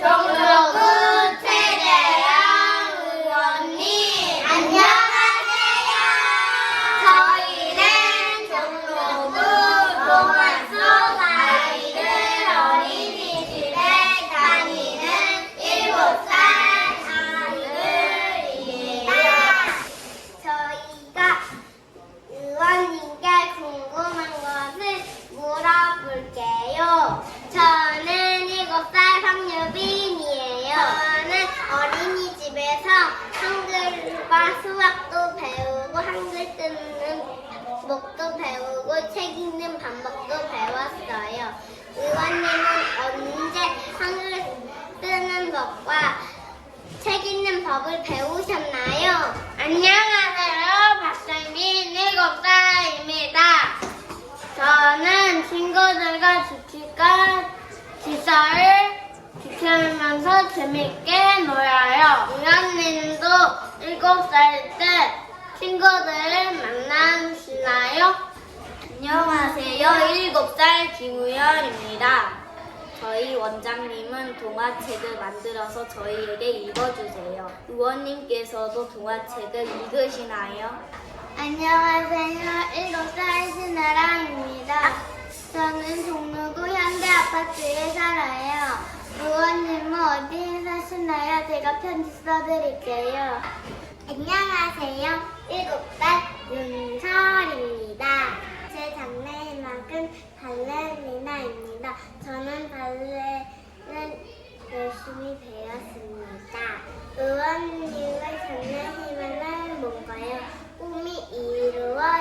종 친구들과 지킬까 지사를 지키면서 재밌게 놀아요. 의원님도 7살 때 친구들을 만나시나요? 안녕하세요. 7살 김우열입니다. 저희 원장님은 동화책을 만들어서 저희에게 읽어주세요. 의원님께서도 동화책을 읽으시나요? 안녕하세요. 저는 종로구 현대 아파트에 살아요. 의원님은 어디에 사시나요? 제가 편지 써드릴게요. 안녕하세요. 7살 윤설입니다. 제 장래희망은 발레리나입니다. 저는 발레를 열심히 배웠습니다. 의원님의 장래희망은 뭔가요? 꿈이 이루어지셨나요?